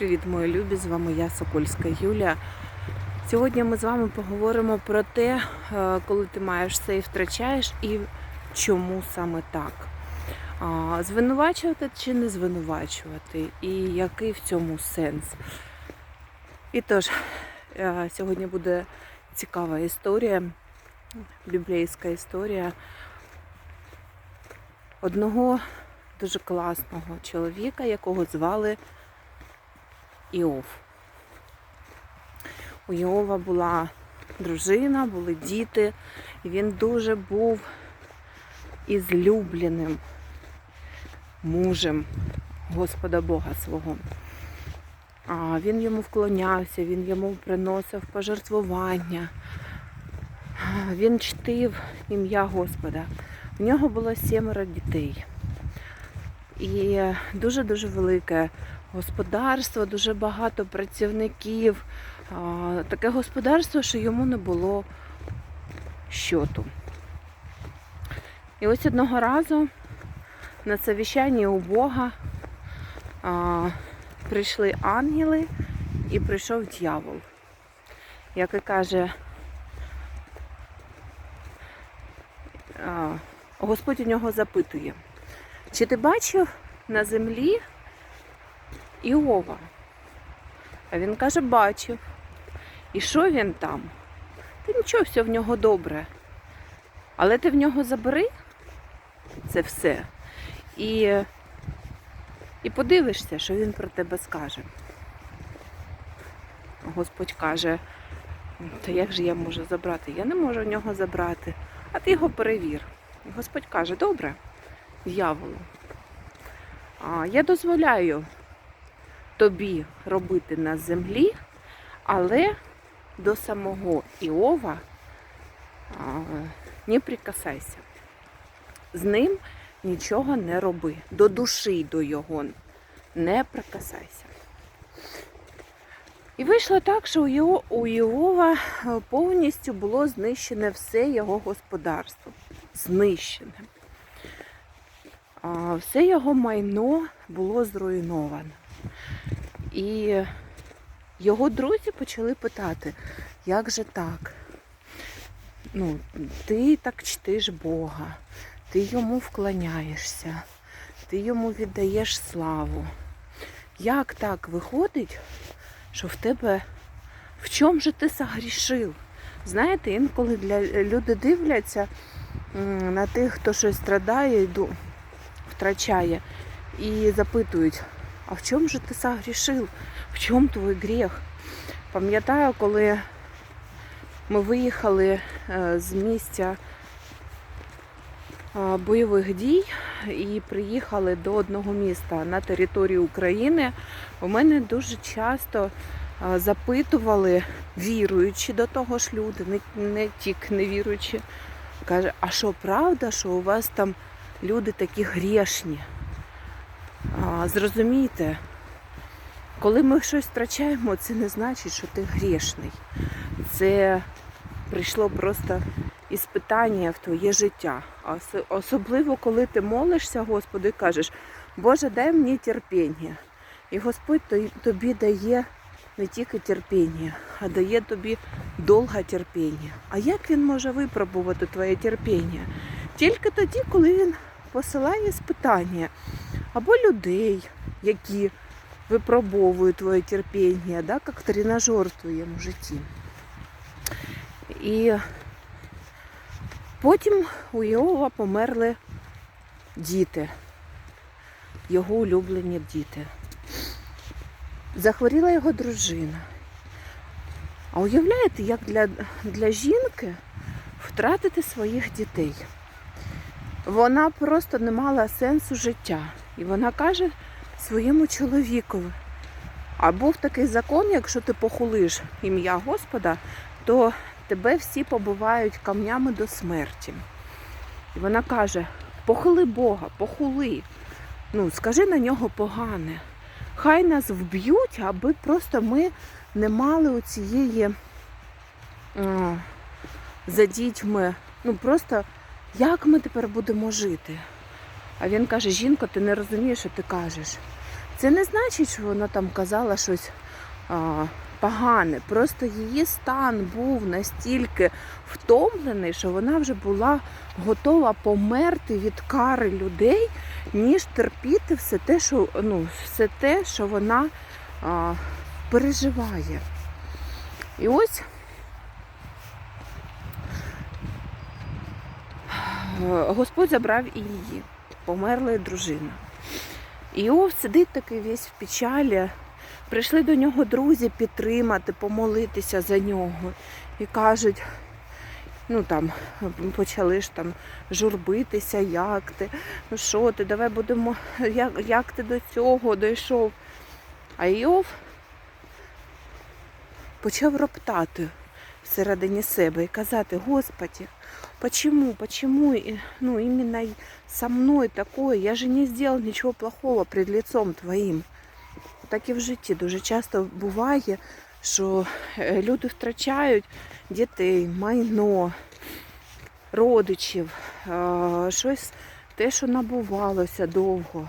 Привіт, мої любі! З вами я, Сокольська Юлія. Сьогодні ми з вами поговоримо про те, е, коли ти маєш все і втрачаєш, і чому саме так. Звинувачувати чи не звинувачувати, і який в цьому сенс. І тож, е, сьогодні буде цікава історія, біблійська історія одного дуже класного чоловіка, якого звали Іов. У Іова була дружина, були діти, і він дуже був ізлюбленим мужем Господа Бога свого. А він йому вклонявся, він йому приносив пожертвування, він чтив ім'я Господа. У нього було сімеро дітей. І дуже-дуже велике господарство, дуже багато працівників. Таке господарство, що йому не було щоту. І ось одного разу на совіщанні у Бога прийшли ангели і прийшов дьявол, який каже, Господь у нього запитує, чи ти бачив на землі Іова? А він каже, бачив. І що він там? Та нічого, все в нього добре. Але ти в нього забери це все. І, і подивишся, що він про тебе скаже. Господь каже, та як же я можу забрати? Я не можу в нього забрати, а ти його перевір. Господь каже, добре, дьяволу, я дозволяю тобі робити на землі, але до самого Іова не прикасайся. З ним нічого не роби. До душі до його не прикасайся. І вийшло так, що у Іова е, повністю було знищене все його господарство. Знищене. Все його майно було зруйновано. І його друзі почали питати, як же так? Ну, ти так чтиш Бога, ти йому вклоняєшся, ти йому віддаєш славу. Як так виходить, що в тебе в чому же ти согрішив? Знаєте, інколи для люди дивляться на тих, хто щось страдає, втрачає, і запитують, а в чому же ти согрішив? В чому твій гріх? Пам'ятаю, коли ми виїхали е, з місця е, бойових дій і приїхали до одного міста на території України, у мене дуже часто е, запитували, віруючи до того ж люди, не, не тільки не віруючи, каже, а що правда, що у вас там люди такі грішні? Зрозумійте, коли ми щось втрачаємо, це не значить, що ти грішний. Це прийшло просто іспитання в твоє життя. Особливо, коли ти молишся Господу і кажеш, Боже, дай мені терпіння. І Господь тобі дає не тільки терпіння, а дає тобі довге терпіння. А як він може випробувати твоє терпіння? Тільки тоді, коли він посилає спитання або людей, які випробовують твоє терпіння, да, як тренажер в твоєму житті. І потім у Іова померли діти, його улюблені діти. Захворіла його дружина. А уявляєте, як для, для жінки втратити своїх дітей? Вона просто не мала сенсу життя. І вона каже своєму чоловікові, а був такий закон, якщо ти похулиш ім'я Господа, то тебе всі побивають камнями до смерті. І вона каже: похили Бога, похули. Ну, скажи на нього погане. Хай нас вб'ють, аби просто ми не мали оцієї за дітьми. Ну просто як ми тепер будемо жити? А він каже: жінко, ти не розумієш, що ти кажеш. Це не значить, що вона там казала щось а, погане. Просто її стан був настільки втомлений, що вона вже була готова померти від кари людей, ніж терпіти все те, що, ну, все те, що вона а, переживає. І ось Господь забрав і її, померла дружина. Іов сидить такий весь в печалі. Прийшли до нього друзі підтримати, помолитися за нього. І кажуть, ну там почали ж там журбитися, як ти, ну що ти, давай будемо, як, як ти до цього дійшов. А Іов почав роптати всередині себе і казати, Господи, почему, почему, ну, именно со мной такое, я же не сделал нічого плохого пред лицом твоїм. Так і в житті дуже часто буває, що е, люди втрачають дітей, майно, родичів, е, щось те, що набувалося довго.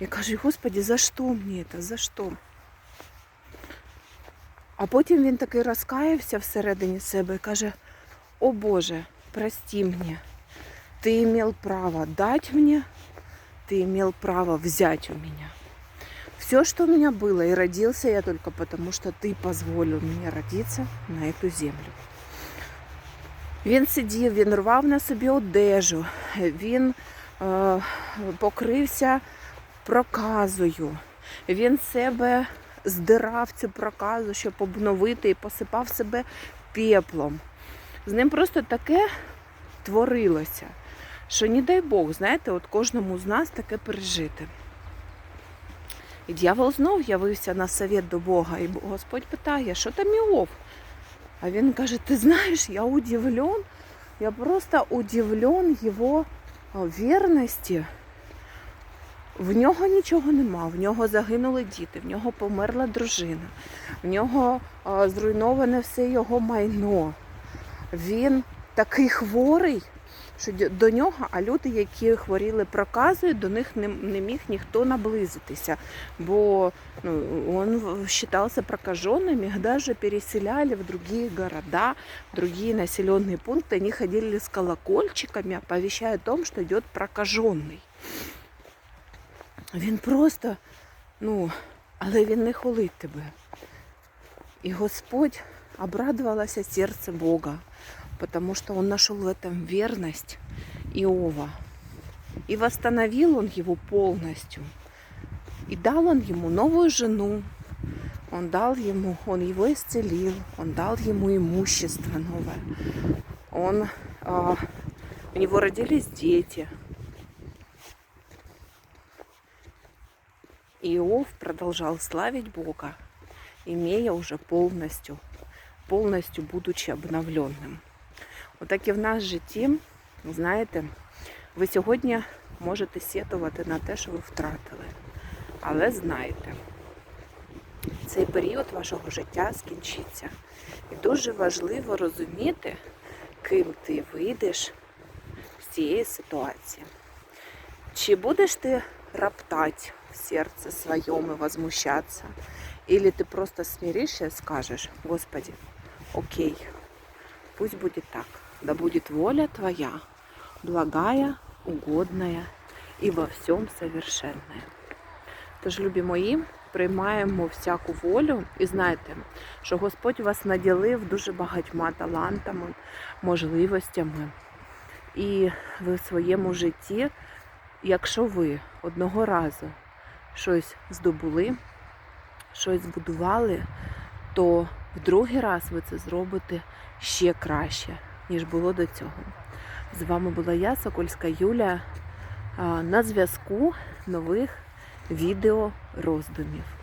Я кажу, Господи, за що мені це? За що? А потім він таки розкаявся всередині себе і каже, о Боже, прости мне, ты имел право дать мне, ты имел право взять у меня. Все, что у меня было, и родился я только потому, что ты позволил мне родиться на эту землю. Він сидів, він рвав на собі одежу, він е, покрився проказою, він себе здирав цю проказу, щоб обновити і посипав себе пеплом. З ним просто таке творилося, що не дай Бог, знаєте, от кожному з нас таке пережити. І дьявол знов явився на совет до Бога, і Господь питає, що там Іов? А він каже, ти знаєш, я удивлен, я просто удивлен його вірності. В нього нічого нема, в нього загинули діти, в нього померла дружина, в нього а, зруйноване все його майно. Він такий хворий, що д- до нього, а люди, які хворіли проказою, до них не, не міг ніхто наблизитися. Бо ну, он вважався прокаженным, их даже переселяли в другие города, в другие населенные пункты. Они ходили с колокольчиками, оповещая о том, что идет прокаженный. Він просто, ну, але він не холить тебе. І Господь обрадовалося серце Бога, потому что он нашел в этом верность Иова. И восстановил он его полностью. И дал он ему новую жену. Он дал ему, он его исцелил, он дал ему имущество новое. Он, а, у него родились дети. Иов продолжал славить Бога, имея уже полностью, полностью будучи обновленным. Отак і в нас в житті, знаєте, ви сьогодні можете сетувати на те, що ви втратили. Але знайте, цей період вашого життя скінчиться. І дуже важливо розуміти, ким ти вийдеш з цієї ситуації. Чи будеш ти роптать в сердце своем и возмущаться? Или ты просто смиришься и скажешь, Господи, окей, пусть будет так, да будет воля Твоя, благая, угодная і во всьому совершенная. Тож, любі мої, приймаємо всяку волю і знайте, що Господь вас наділив дуже багатьма талантами, можливостями. І ви в своєму житті, якщо ви одного разу щось здобули, щось збудували, то в другий раз ви це зробите ще краще, ніж було до цього. З вами була я, Сокольська Юля, на зв'язку нових відео роздумів.